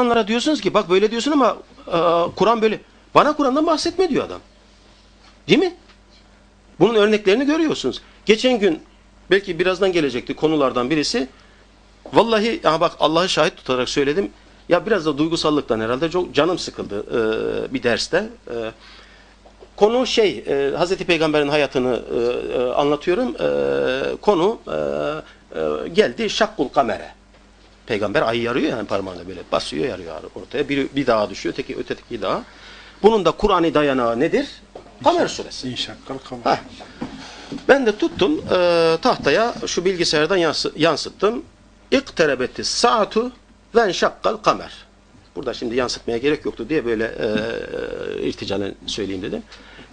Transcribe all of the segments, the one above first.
Onlara diyorsunuz ki bak böyle diyorsun ama e, Kur'an böyle. Bana Kur'an'dan bahsetme diyor adam. Değil mi? Bunun örneklerini görüyorsunuz. Geçen gün belki birazdan gelecekti konulardan birisi. Vallahi ya bak Allah'ı şahit tutarak söyledim. Ya biraz da duygusallıktan herhalde çok canım sıkıldı e, bir derste. E, konu şey e, Hazreti Peygamber'in hayatını e, e, anlatıyorum. E, konu e, e, geldi şakkul kamere. Peygamber ayı yarıyor yani parmağıyla böyle basıyor yarıyor ortaya. Bir, bir dağa düşüyor, teki öteki dağa. Bunun da Kur'an'ı dayanağı nedir? Kamer suresi. İnşakkal kamer. Ben de tuttum e, tahtaya şu bilgisayardan yansı- yansıttım. İkterebeti saatu ve enşakkal kamer. Burada şimdi yansıtmaya gerek yoktu diye böyle e, irticanen söyleyeyim dedim.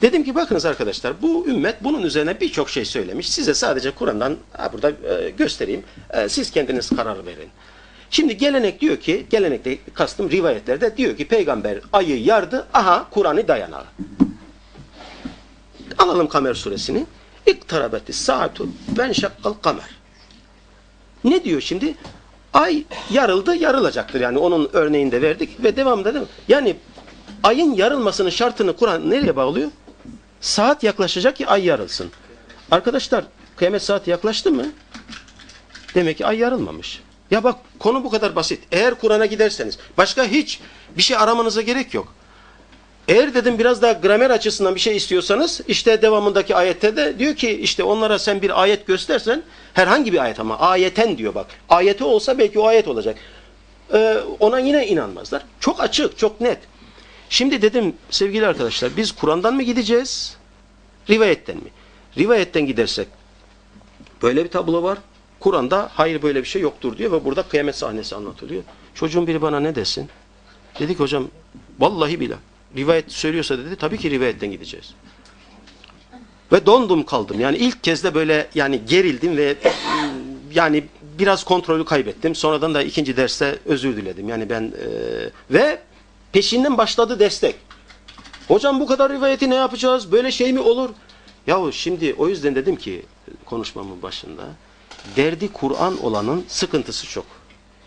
Dedim ki bakınız arkadaşlar bu ümmet bunun üzerine birçok şey söylemiş. Size sadece Kur'an'dan burada e, göstereyim. E, siz kendiniz karar verin. Şimdi gelenek diyor ki, gelenekte kastım rivayetlerde diyor ki peygamber ayı yardı, aha Kur'an'ı dayanağı. Alalım Kamer suresini. İktarabeti saatu ben şakkal kamer. Ne diyor şimdi? Ay yarıldı, yarılacaktır. Yani onun örneğini de verdik ve devamında değil mi? Yani ayın yarılmasının şartını Kur'an nereye bağlıyor? Saat yaklaşacak ki ay yarılsın. Arkadaşlar kıyamet saati yaklaştı mı? Demek ki ay yarılmamış. Ya bak konu bu kadar basit. Eğer Kur'an'a giderseniz başka hiç bir şey aramanıza gerek yok. Eğer dedim biraz daha gramer açısından bir şey istiyorsanız işte devamındaki ayette de diyor ki işte onlara sen bir ayet göstersen herhangi bir ayet ama ayeten diyor bak. Ayeti olsa belki o ayet olacak. Ee, ona yine inanmazlar. Çok açık, çok net. Şimdi dedim sevgili arkadaşlar biz Kur'an'dan mı gideceğiz? Rivayetten mi? Rivayetten gidersek böyle bir tablo var. Kur'an'da hayır böyle bir şey yoktur diyor ve burada kıyamet sahnesi anlatılıyor. Çocuğun biri bana ne desin? Dedik hocam vallahi bile rivayet söylüyorsa dedi tabii ki rivayetten gideceğiz. Ve dondum kaldım. Yani ilk kez de böyle yani gerildim ve yani biraz kontrolü kaybettim. Sonradan da ikinci derste özür diledim. Yani ben e, ve peşinden başladı destek. Hocam bu kadar rivayeti ne yapacağız? Böyle şey mi olur? Yahu şimdi o yüzden dedim ki konuşmamın başında derdi Kur'an olanın sıkıntısı çok.